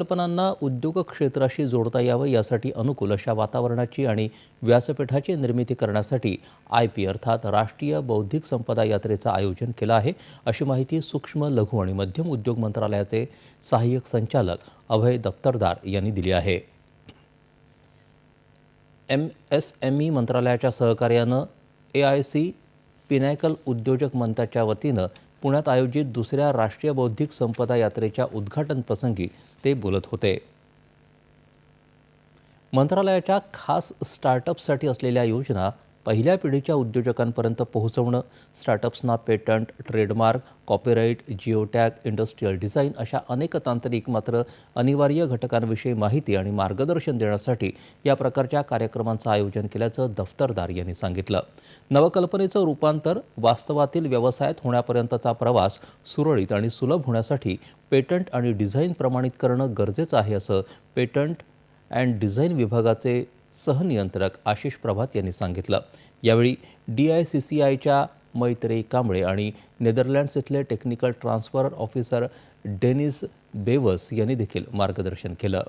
कल्पनांना उद्योग क्षेत्राशी जोडता यावं यासाठी अनुकूल अशा वातावरणाची आणि व्यासपीठाची निर्मिती करण्यासाठी आय पी अर्थात राष्ट्रीय बौद्धिक संपदा यात्रेचं आयोजन केलं आहे. अशी माहिती सूक्ष्म लघु आणि मध्यम उद्योग मंत्रालयाचे सहाय्यक संचालक अभय दफ्तरदार यांनी दिली आहे. एम एस एम ई मंत्रालयाच्या सहकार्यानं ए आय सी पिनॅकल उद्योजक मंचाच्या वतीनं पुण्यात आयोजित दुसऱ्या राष्ट्रीय बौद्धिक संपदा यात्रेच्या उद्घाटन प्रसंगी ते बोलत होते. मंत्रालयाच्या खास स्टार्टअपसाठी असलेल्या योजना पहिल्या पिढीच्या उद्योजकांपर्यंत पोहोचवणं स्टार्टअप्सना patent trademark copyright geotag industrial design अशा अनेक तांत्रिक मात्र अनिवार्य घटकांविषयी माहिती आणि मार्गदर्शन देण्यासाठी या प्रकारच्या कार्यक्रमांचं आयोजन केल्याचं दफ्तरदार यांनी सांगितलं. नवकल्पनेचं रूपांतर वास्तवातील व्यवसायात होण्यापर्यंतचा प्रवास सुरळीत आणि सुलभ होण्यासाठी पेटंट आणि डिझाईन प्रमाणित करणं गरजेचं आहे असं पेटंट अँड डिझाईन विभागाचे सहनियंत्रक आशिष प्रभात यांनी सांगितलं. यावेळी डी आय सी सी आयच्या मैत्रेयी कांबळे आणि नेदरलँड्स इथले technical transfer officer Dennis Bevers यांनी देखील मार्गदर्शन केलं.